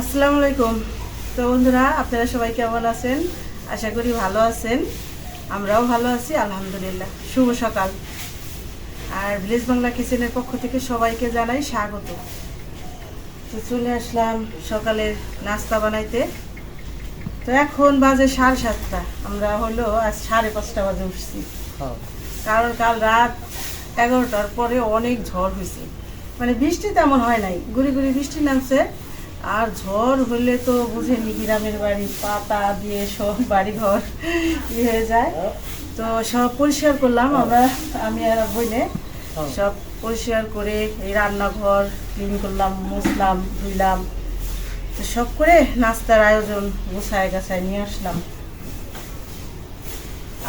আসসালামু আলাইকুম। তো বন্ধুরা আপনারা সবাই কেমন আছেন? আশা করি ভালো আছেন। আমরাও ভালো আছি আলহামদুলিল্লাহ। শুভ সকাল। আর ভিলেজ বাংলা কিচেনের পক্ষ থেকে সবাইকে জানাই স্বাগত। তো চলে আসলাম সকালের নাস্তা বানাইতে। তো এখন বাজে সাড়ে সাতটা। আমরা হলো আজ সাড়ে পাঁচটা বাজে উঠছি। কারণ কাল রাত এগারোটার পরে অনেক ঝড় হয়েছে মানে বৃষ্টি তেমন হয় নাই। গুড়ি গুড়ি বৃষ্টি নামছে। আর ঝড় হলে তো বুঝেনি গ্রামের বাড়ি পাতা দিয়ে সব বাড়ি ঘর ই হয়ে যায়। তো সব পরিষ্কার করলাম আমরা আমি আর বইনে সব পরিষ্কার করে এই রান্নাঘর ক্লিন করলাম মুছলাম ধুইলাম। তো সব করে নাস্তার আয়োজন গোছায় গাছায় নিয়ে আসলাম।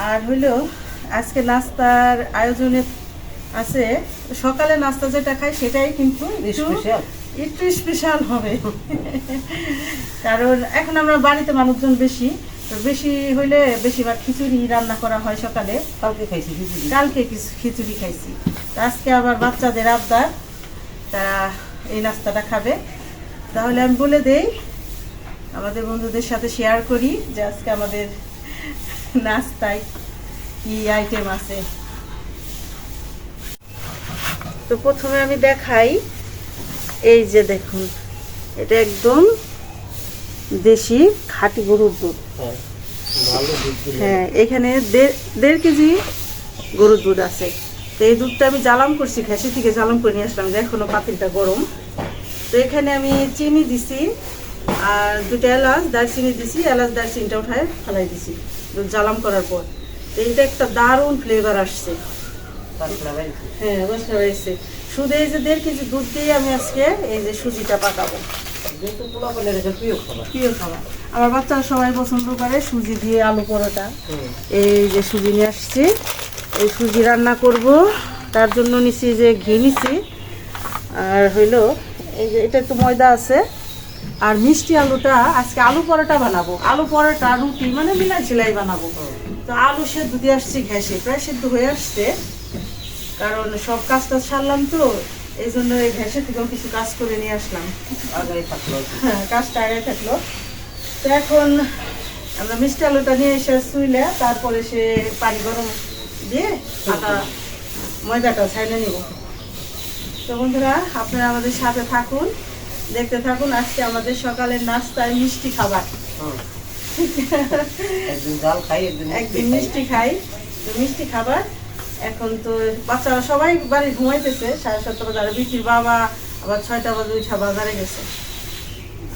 আর হইল আজকে নাস্তার আয়োজনে আছে সকালে নাস্তা যেটা খাই সেটাই কিন্তু একটু- স্পেশাল হবে। কারণ এখন আমরা বাড়িতে মানুষজন বেশি তো বেশি হইলে বেশিরভাগ খিচুড়ি রান্না করা হয় সকালে। কালকে খাইছি খিচুড়ি। কালকে কিছু খিচুড়ি খাইছি। তো আজকে আবার বাচ্চাদের আবদার তারা এই নাস্তাটা খাবে। তাহলে আমি বলে দেই আমাদের বন্ধুদের সাথে শেয়ার করি যে আজকে আমাদের নাস্তায় কি আইটেম আছে। তো প্রথমে আমি দেখাই এই যে দেখুন এটা একদম দেশি খাঁটি গরুর দুধ। হ্যাঁ হ্যাঁ এখানে দেড় কেজি গরুর দুধ আছে। তো এই দুধটা আমি জ্বালাম করছি ঘ্যাসি থেকে জ্বালাম করে নিয়ে আসলাম যে এখনও পাতিলটা গরম। তো এখানে আমি চিনি দিছি আর দুটো এলাচ দারচিনি দিছি এলাচ দারচিনিটা উঠায় ফেলাই দিছি দুধ জ্বালাম করার পর। তো এটা একটা দারুণ ফ্লেভার আসছে। হ্যাঁ পেরেছি শুধু এই যে দেড় কেজি দুধ দিয়ে আমি আজকে এই যে সুজিটা পাকাবো। প্রিয় খাবার। আমার বাচ্চারা সবাই পছন্দ করে সুজি দিয়ে আলু পরোটা। এই যে সুজি নিয়ে আসছি। এই সুজি রান্না করব। তার জন্য নিছি যে ঘি নিছি। আর হইল এই যে এটা একটু ময়দা আছে। আর মিষ্টি আলুটা আজকে আলু পরোটা বানাবো। আলু পরোটা রুটি মানে মিলাই ঝিলাই বানাবো। তো আলু সেদ্ধ দিয়ে আসছি ঘ্যাসে। প্রায় সেদ্ধ হয়ে আসছে। কারণ সব কাজ টাজ সারলাম তো এই জন্য এই ঘ্যাসের থেকেও কিছু কাজ করে নিয়ে আসলাম। হ্যাঁ কাজটা আগে থাকল। তো এখন আমরা মিষ্টি আলুটা নিয়ে এসে শুইলে তারপরে সে পানি গরম দিয়ে আটা ময়দাটা ছাইলে নিব। তো বন্ধুরা আপনারা আমাদের সাথে থাকুন দেখতে থাকুন আজকে আমাদের সকালের নাস্তায় মিষ্টি খাবার। একদিন মিষ্টি খাই। তো মিষ্টি খাবার এখন তো বাচ্চারা সবাই বাড়ি ঘুমাইতেছে সাড়ে সাতটা বাজে। আর বিটির বাবা আবার ছয়টা বাজে উঠা বাজারে গেছে।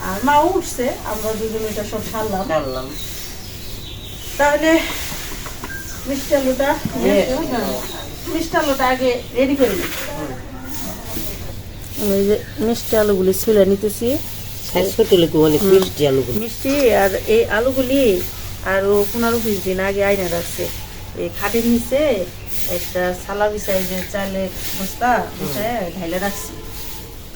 আর মা উঠছে আমরা দুজন এটা সব সারলাম। চাললাম তাহলে মিষ্টি আলুটা। মিষ্টি আলুটা আগে রেডি করে নিই। এই যে মিষ্টি আলুগুলি ছুলে নিতেছি। মিষ্টি আলুগুলো। মিষ্টি আর এই আলুগুলি আরও পনেরো বিশ দিন আগে আইনা রাখছে। এই খাটের নিচে একটা সালা বিছাই যে চালের বস্তা বিছায় ঢাইলে রাখছি।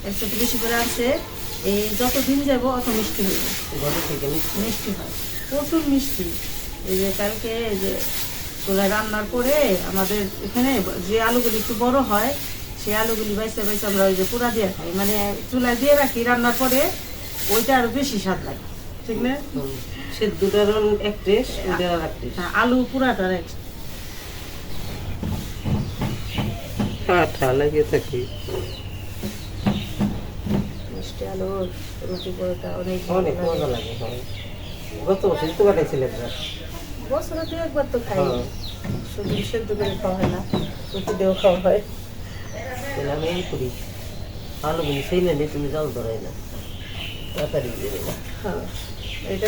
একটু বেশি করে আছে এই যত দিন যাব অত মিষ্টি হইবে মিষ্টি। হয়। প্রচুর মিষ্টি। এই যে কালকে এই যে চুলায় রান্নার পরে আমাদের এখানে যে আলুগুলি একটু বড় হয় সেই আলুগুলি বাইসে বাইসে আমরা ওই যে পুরা দিয়ে খাই। মানে চুলায় দিয়ে রাখি রান্নার পরে ওইটা আরও বেশি স্বাদ লাগে। ঠিক না? হুম। সেদ্ধটার এক টেস্ট ওদের আর এক আলু ঠান্ডা লাগিয়ে থাকি মিষ্টি আলু রুটি পরোটা অনেক অনেক মজা লাগে গত বছর তো কাটাইছিলেন না? বছরে দু একবার তো খাই। হ্যাঁ। শুধু সেদ্ধ করে খাওয়া হয় না রুটি দিয়েও খাওয়া হয়। আমি এই করি। আলুগুলি সেই না নিয়ে তুমি জাল ধরাই না। তাড়াতাড়ি দিয়ে দেবে। হ্যাঁ এটা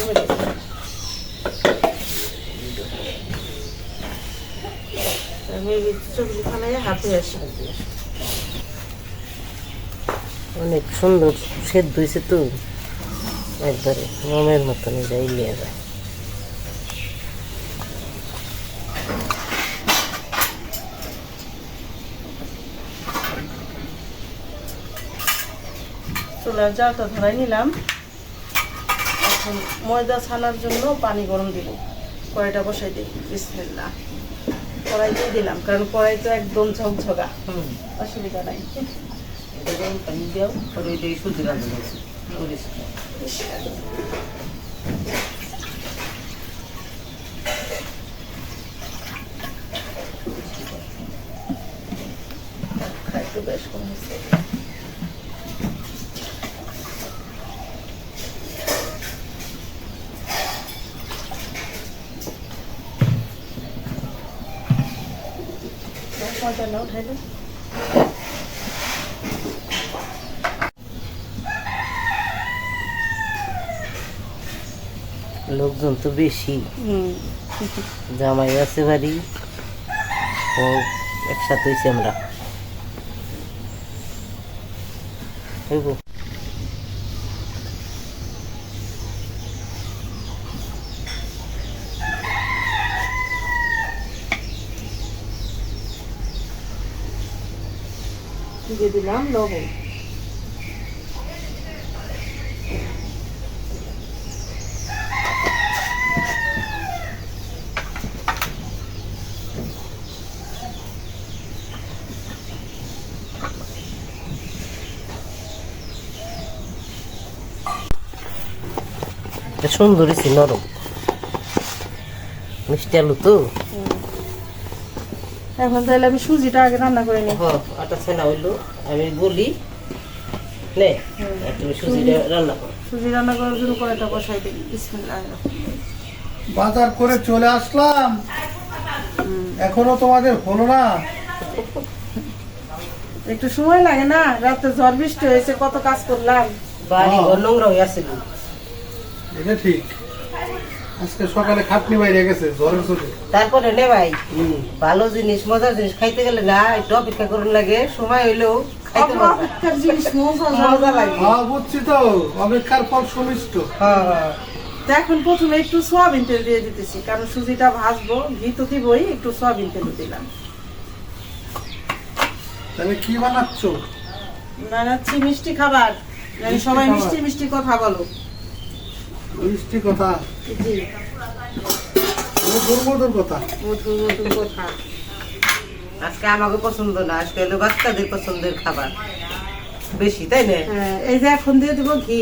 আমি সবজি খানায় হাতে অনেক সুন্দর সেদ্ধ হয়েছে তো। একবারে মমের মতন যাই লিয়ে যায় চুলার জালটা ধরাই নিলাম। এখন ময়দা ছানার জন্য পানি গরম দিব কড়াইটা বসাই দিই। বিসমিল্লা কড়াই দিয়ে দিলাম কারণ কড়াই তো একদম ঝকঝকা। অসুবিধা নাই। পানি দিও পরে ওইটা সুজি রান্না খাইতে বেশ কম হয়েছে মজা না উঠাইলে লোকজন তো বেশি। জামাই আছে বাড়ি ও একসাথে আমরা। দিয়ে দিলাম লবণ। সুন্দর নরম মিষ্টি আলু তো? এখন তাহলে আমি সুজিটা আগে রান্না করে নিই। হ্যাঁ আটা ছানা হইল আমি বলি নে তুমি সুজিটা রান্না করো। সুজি রান্না করার জন্য কড়াইটা বসাই দিই। বিসমিল্লাহ। বাজার করে চলে আসলাম। এখনও তোমাদের হলো না? একটু সময় লাগে না? রাতে ঝড় বৃষ্টি হয়েছে কত কাজ করলাম। বাড়ি হ্যাঁ। ঘর নোংরা হয়ে আছে এটা ঠিক। আজকে সকালে খাটনি বাইরে গেছে জ্বরের চোটে। তারপরে নে ভাই ভালো জিনিস মজার জিনিস খাইতে গেলে না একটু অপেক্ষা করুন লাগে সময় হইলেও অপেক্ষার জিনিস মজা মজা লাগে। হ্যাঁ বুঝছি তো অপেক্ষার ফল সুমিষ্ট। হ্যাঁ হ্যাঁ। এখন প্রথমে একটু সোয়াবিন তেল দিয়ে দিতেছি কারণ সুজিটা ভাজবো ঘি তো দিবই একটু সোয়াবিন তেল দিলাম। তাহলে কি বানাচ্ছ? বানাচ্ছি মিষ্টি খাবার সবাই মিষ্টি মিষ্টি কথা বলো। মিষ্টি কথা জি। মধুর মধুর কথা। মধুর মধুর কথা। আজকে আমাকে পছন্দ না আজকে হলো বাচ্চাদের পছন্দের খাবার। বেশি তাই না? হ্যাঁ, এই যে এখন দিয়ে দেবো ঘি।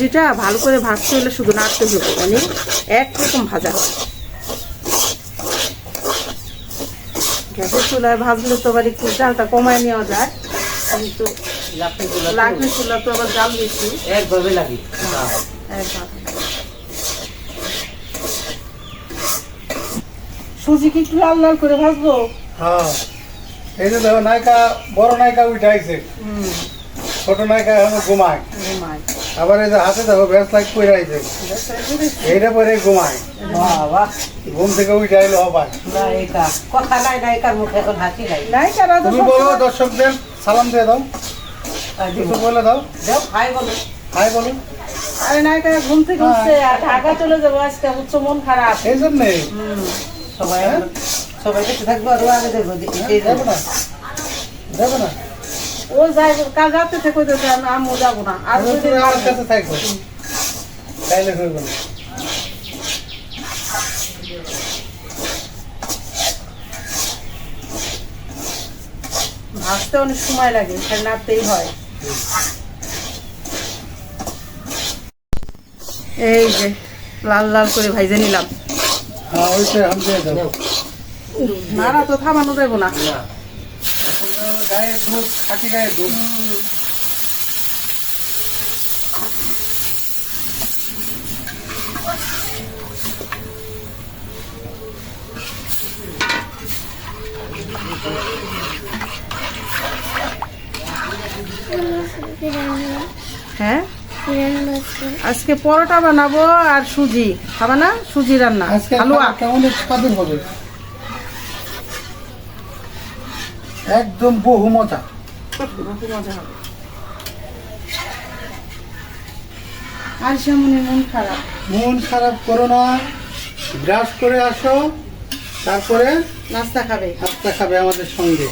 যেটা ভালো করে ভাজতে হলে শুধু নাড়তে হবে মানে একরকম ভাজা। হয় গ্যাসের চুলায় ভাজলে তো আবার একটু জালটা কমায় নেওয়া যায় কিন্তু লাকড়ি চুলা তো আবার জাল একভাবে লাগে। হ্যাঁ। সুজি কি একটু লাল লাল করে ভাজবো? হ্যাঁ। এই যে দেখো নায়িকা বড় নায়িকা উঠাইছে হুম। ছোট নায়িকা এখন ঘুমায়। ঘুমায়। আবার এই যে হাতে দেখো ব্যাস লাইট পরে আইছে। এইটা পরে ঘুমায়। বাবা। ঘুম থেকে উঠে আইলো নায়িকা কথা নাই নায়িকার মুখে এখন হাসি নাই। নাই কারা তো তুমি বলো দর্শকদের সালাম দিয়ে দাও। কিছু বলে। দাও। যাও হাই বলো। হাই বলো। আরে নাই কারা ঘুম থেকে উঠছে আর ঢাকা চলে যাব আজকে উচ্চ মন খারাপ। এই জন্যে। সবাই সবাই কাছে থাকব আর আগে দেখব এই যাব না। যাব না। ও যাই কাল রাতে থেকে আমি যাব না। আর তুমি দুই আমার কাছে থাকব। তাইলে গেল ভাজতে অনেক সময় লাগে খালি নাড়তেই হয়। এই যে লাল লাল করে ভাইজে নিলাম। হ্যাঁ ওইটা আমি দিয়ে দেবো। নাড়া তো থামানো দেবো না। না। গায়ে দুধ খাকি গায়ে দুধ। হ্যাঁ? আজকে পরোটা বানাবো আর সুজি। খাবানা সুজি রান্না। হালুয়া। কেমন উৎপাদন হবে? একদম বহু মজা। মজা হবে আর সেমনি মন খারাপ। মন খারাপ করো না। ব্রাশ করে আসো তারপরে নাস্তা খাবে। নাস্তা খাবে আমাদের সঙ্গে।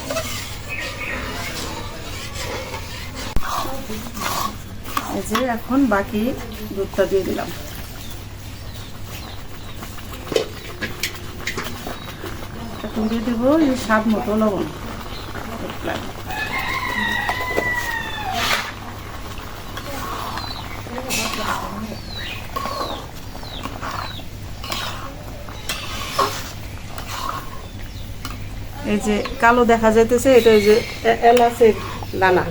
এই যে এখন বাকি দুধটা দিয়ে দিলাম। এখন দিয়ে দেবো এই স্বাদ মতো লবণ। এই যে কালো দেখা যাইতেছে এটা এই যে এলাচের দানা।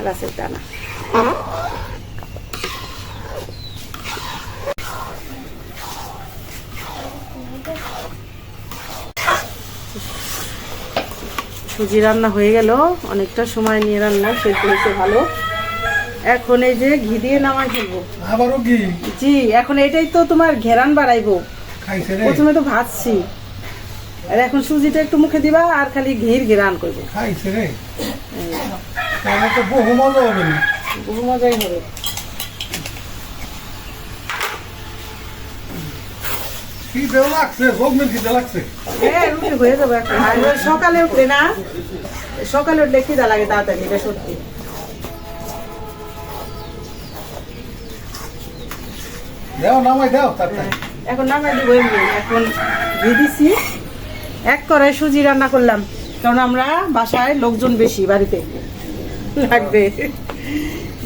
এলাচের দানা। সুজি রান্না হয়ে গেল। অনেকটা সময় নিয়ে রান্না সেদ্ধ হয়েছে ভালো। এখন এই যে ঘি দিয়ে নামাই ফেলব। আবারও জি এখন এটাই তো তোমার ঘেরান বাড়াইবো। প্রথমে তো ভাজছি। আর এখন সুজিটা একটু মুখে দিবা আর খালি ঘির ঘেরান করব। খাইছে রে। বহু মজা হবে বহু মজাই হবে। লাগছে? লাগছে? হ্যাঁ রুটি হয়ে যাবে আর সকালে উঠলে না সকালে উঠলে খিদা লাগে তাড়াতাড়ি এটা সত্যি। দাও নামাই দাও তারপরে এখন নামাই দিব এমনি। এখন এক করে সুজি রান্না করলাম কারণ আমরা বাসায় লোকজন বেশি বাড়িতে। লাগবে।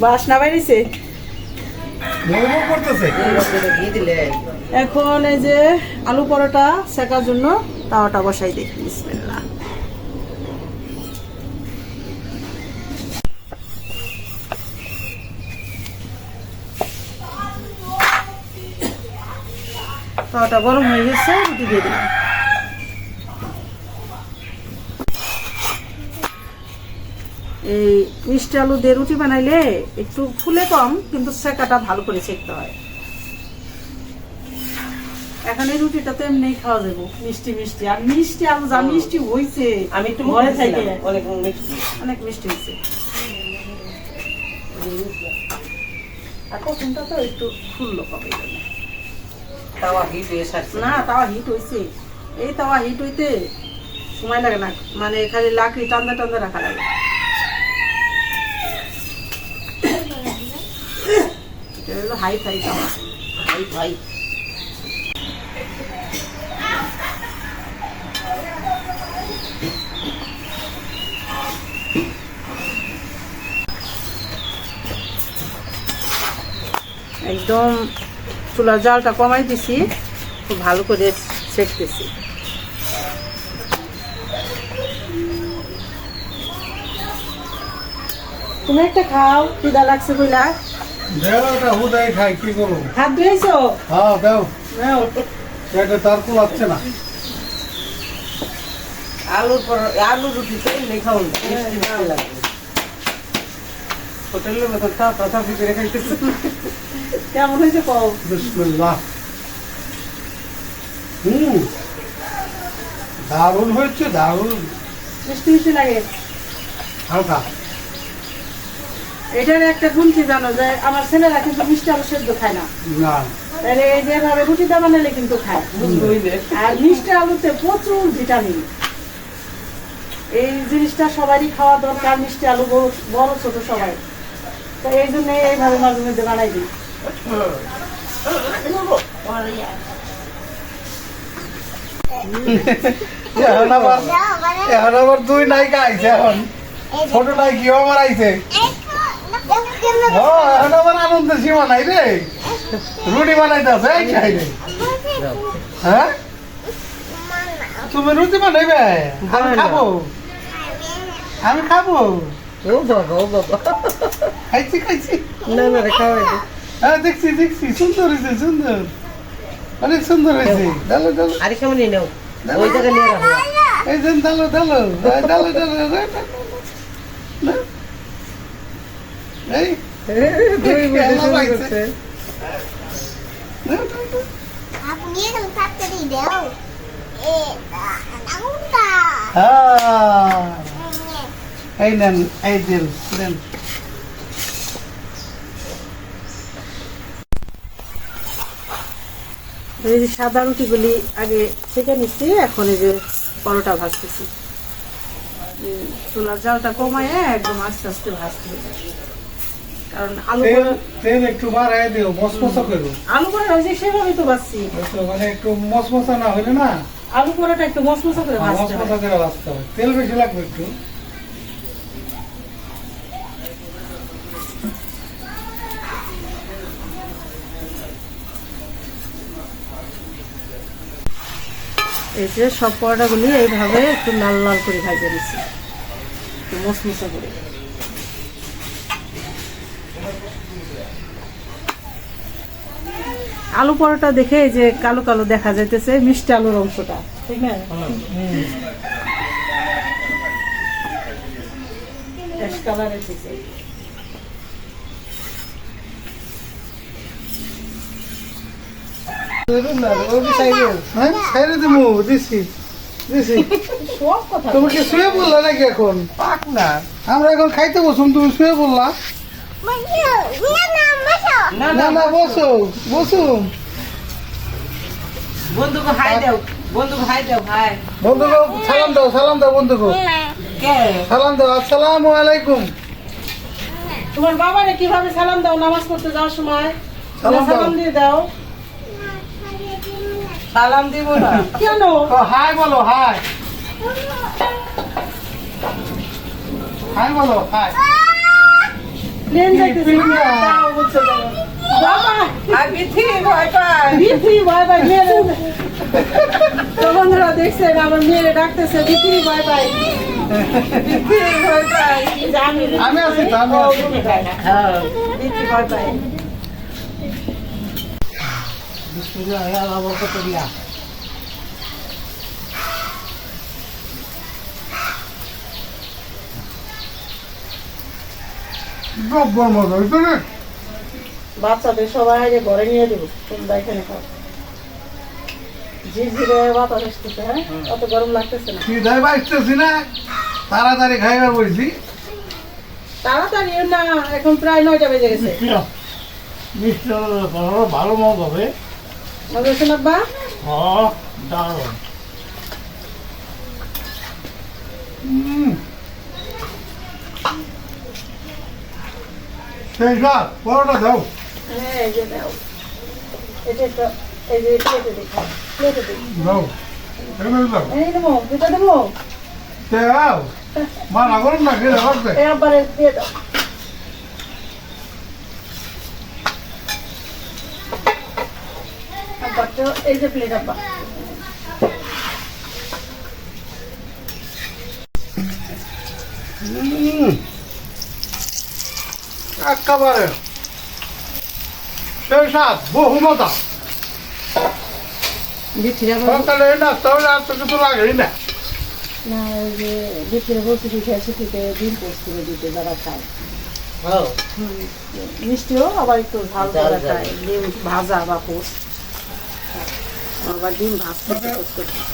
বাসনা বাইরেছে। মরমর করতেছে? ঘি দিলে এখন এই যে আলু পরোটা শেখার জন্য তাওয়াটা বসাই দিই। বিসমিল্লাহ। তাওয়াটা গরম হয়ে গেছে, রুটি দিয়ে দিলাম। এই মিষ্টি আলু দিয়ে রুটি বানাইলে একটু ফুলে কম, কিন্তু শেখাটা ভালো করে শেখতে হয়। এখন এই রুটিটা তো এমনি খাওয়া যাব মিষ্টি মিষ্টি। আর মিষ্টি আলু যা মিষ্টি হইছে আমি একটু ঘরে থেকে অনেক মিষ্টি অনেক মিষ্টি হয়েছে আর প্রথমটা তো একটু ফুললো কবে। তাওয়া হিট হয়ে সারছে না তাওয়া হিট হয়েছে এই তাওয়া হিট হইতে সময় লাগে না মানে খালি লাকড়ি টান্দা টান্দা রাখা লাগে। এটা হলো হাই ফাই তাওয়া। ভাই ভাই একদম চুলার জালটা কমাই দিছি খুব ভালো করে সেকতেছি তুমি একটা খাও খিদা লাগছে হুদাই খাই কি করব? হাত ধুয়েছো হ্যাঁ দাও। নাও। এটা তার কুলাচ্ছে না। আলুর পর আলু রুটি তো এমনি খাওয়ান মিষ্টি ভালো লাগে। হোটেলের মতন তাও তথাপি করে খাইতেছে। কেমন হয়েছে কও? বিসমিল্লাহ। হুম দারুণ হয়েছে দারুণ। মিষ্টি মিষ্টি লাগে। হালকা। এটার একটা কি জানো যে আমার ছেলেরা কিন্তু মিষ্টি আলু সেদ্ধ খায় না। না। তাহলে এই যেভাবে রুটিটা বানালে কিন্তু খায়। আর মিষ্টি আলুতে প্রচুর ভিটামিন। এই জিনিসটা সবারই খাওয়া দরকার মিষ্টি আলু বড় বড় ছোট সবাই। তো এই জন্য এইভাবে মাঝে মধ্যে বানাই দিই। এখন আবার এখন আবার দুই নায়িকা আইছে এখন। ছোট নায়িকা আমার আইছে। এখন আবার আনন্দের সীমা নাই রে। রুটি এই খাই হ্যাঁ? তুমি রুটি বানাইবে? আমি খাব। আমি খাব। খাইছি খাইছি। না না রে খাওয়াই হ্যাঁ দেখছি দেখছি সুন্দর হয়েছে সুন্দর। অনেক সুন্দর হয়েছে ডালো ডালো আরে নিয়ে নাও? ওই জায়গায় নিয়ে রাখো। এই যে ডালো ডালো ডালো ডালো আপনি এরকম দাও। হ্যাঁ। এই নেন এই দিন দেন। এই যে সাদা রুটিগুলি আগে সেঁকে নিচ্ছি এখন এই যে পরোটা ভাজতেছি। চুলার জালটা কমায় একদম আস্তে আস্তে ভাজতে কারণ আলু তেল একটু বাড়াই দিও মসমসা করো। আলু পরোটা যে সেভাবে তো ভাজছি। বুঝছ? মানে একটু মসমসা না হলে না আলু পরোটা একটু করে ভাজতে মসমসা করে ভাজতে হবে। তেল বেশি লাগবে একটু। এই যে সব পরোটাগুলি এইভাবে একটু লাল লাল করে ভাজে নিচ্ছি একটু মশমশা করে। আলু পরোটা দেখে এই যে কালো কালো দেখা যাইতেছে মিষ্টি আলুর অংশটা ঠিক না? হ্যাঁ ছেড়ে দিছি দিছি। সব কথা তুমি কি শুয়ে বললা নাকি এখন? পাক না। আমরা এখন খাইতে বসুন তুমি শুয়ে বললা না না মাসা না না না বসো। বন্ধুকে হাই দাও বন্ধুকে হাই দাও ভাই। বন্ধুকে সালাম দাও সালাম দাও বন্ধুকে। কে? সালাম দাও আসসালামু আলাইকুম। তোমার বাবারে কীভাবে সালাম দাও নামাজ পড়তে যাওয়ার সময়? সালাম দিয়ে দাও। সালাম দিব না। কেন? হাই বলো হাই। হাই বলো হাই। প্লেন যাইতেছে। বাবা। ভয় বিথি তো বন্ধুরা দেখছেন আমার মেয়েরে ডাকতেছে বিথি ভয় আমি আছি আমি আছি। হ্যাঁ। বিথি বাই বাই আমার কত দিয়া জব্বর মজা হইতো না বাচ্চাদের সবাই আগে ঘরে নিয়ে দেবো তোমরা এখানে খাও। ঝিরঝিরে বাতাস আসতেছে হ্যাঁ? অত গরম লাগতেছে না। সিধাই বাইতেছি না তাড়াতাড়ি খাইবার বলছি। তাড়াতাড়ি না এখন প্রায় নয়টা বেজে গেছে। মিষ্টি ভালো মগ হবে। মজা হচ্ছে না বা হ্যাঁ দারুণ। সেই সব পরোটা দাও। হ্যাঁ এই যে দাও। এটা একটা এই যে প্লেটে দিই প্লেটে দাও এখানে দাও। এই দেবো দুটা দেবো? দাও। মানা করুন না খেলে এই আব্বারে দিয়ে দাও। আব্বার তো এই যে প্লেট আব্বা একেবারে। সেই সাত বহু মজা বিথিরা বল সকালে না তাহলে আর তো কিছু লাগেই না। না ওই যে বিথিরা বলছে কি খেয়ে ছুটিতে ডিম পোস্ট করে দিতে যারা খায়। মিষ্টিও আবার একটু ঝাল ঝাল করে ঝাল। খায় ডিম ভাজা বা পোস্ট। আবার ডিম ভাজতে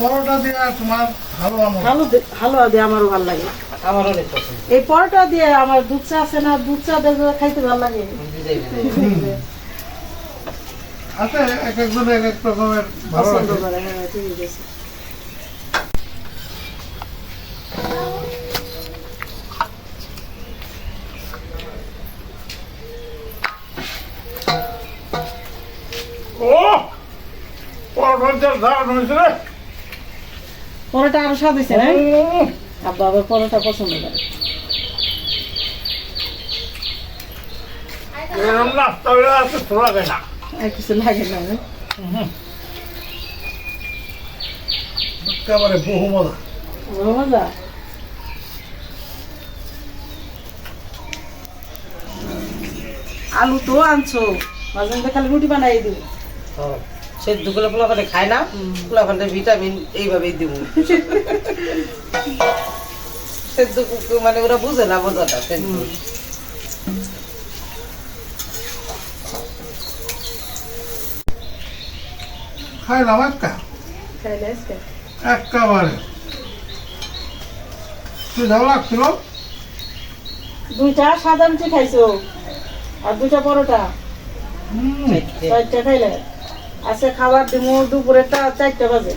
পরোটা দিয়ে তোমার ভালো আমার ভালো হালুয়া দিয়ে আমারও ভালো লাগে। আমার অনেক পছন্দ। এই পরোটা দিয়ে আমার দুধ চা আছে না দুধ চা দিয়ে খাইতে ভালো লাগে। আচ্ছা এক একজনের এক এক রকমের ভালো পছন্দ লাগে। করে হ্যাঁ ঠিক আছে। পরোটা আরও স্বাদ হয়েছে না আব্বা আবার পরোটা পছন্দ করে। কিছু লাগে না? একেবারে বহু মজা। মজা? আলু তো আনছো মাঝে মধ্যে খালি রুটি বানাই দিব। সেদ্ধ করে খায় না ভিটামিন এইভাবেই দিব। মানে ওরা বুঝে না বোঝাটা সেদ্ধ খাইলাম একটা একেবারে লাগছিল? দুইটা সাদা রুটি খাইছো আর দুইটা পরোটা। চারটা খাইলে? আজকে খাবার দিমু দুপুরেরটা চারটা বাজে।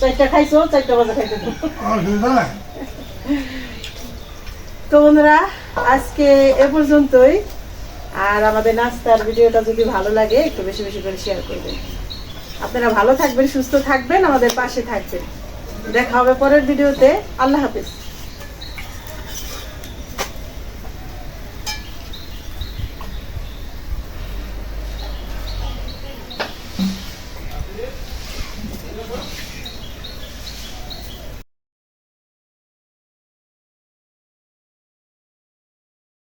চারটা খাইছো? চারটা বাজে খাইতে তো। বন্ধুরা আজকে এ পর্যন্তই। আর আমাদের নাস্তার ভিডিওটা যদি ভালো লাগে একটু বেশি বেশি করে শেয়ার করবেন। আপনারা ভালো থাকবেন সুস্থ থাকবেন আমাদের পাশে থাকবেন। দেখা হবে পরের ভিডিওতে। আল্লাহ হাফিজ।